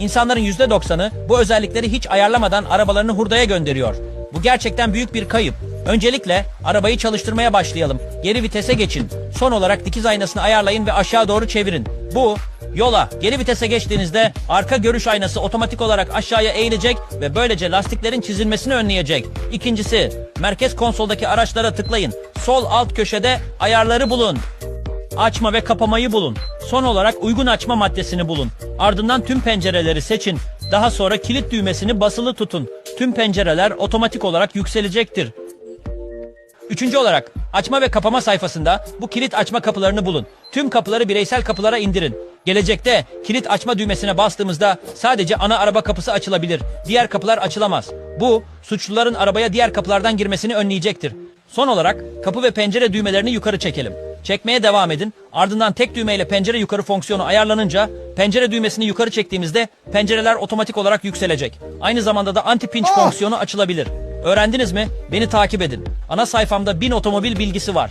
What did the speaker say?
İnsanların %90'ı bu özellikleri hiç ayarlamadan arabalarını hurdaya gönderiyor. Bu gerçekten büyük bir kayıp. Öncelikle arabayı çalıştırmaya başlayalım. Geri vitese geçin. Son olarak dikiz aynasını ayarlayın ve aşağı doğru çevirin. Bu yola geri vitese geçtiğinizde arka görüş aynası otomatik olarak aşağıya eğilecek ve böylece lastiklerin çizilmesini önleyecek. İkincisi, merkez konsoldaki araçlara tıklayın. Sol alt köşede ayarları bulun. Açma ve kapamayı bulun. Son olarak uygun açma maddesini bulun. Ardından tüm pencereleri seçin. Daha sonra kilit düğmesini basılı tutun. Tüm pencereler otomatik olarak yükselecektir. Üçüncü olarak açma ve kapama sayfasında bu kilit açma kapılarını bulun. Tüm kapıları bireysel kapılara indirin. Gelecekte kilit açma düğmesine bastığımızda sadece ana araba kapısı açılabilir. Diğer kapılar açılamaz. Bu suçluların arabaya diğer kapılardan girmesini önleyecektir. Son olarak kapı ve pencere düğmelerini yukarı çekelim. Çekmeye devam edin. Ardından tek düğmeyle pencere yukarı fonksiyonu ayarlanınca pencere düğmesini yukarı çektiğimizde pencereler otomatik olarak yükselecek. Aynı zamanda da anti pinch fonksiyonu açılabilir. Öğrendiniz mi? Beni takip edin. Ana sayfamda bin otomobil bilgisi var.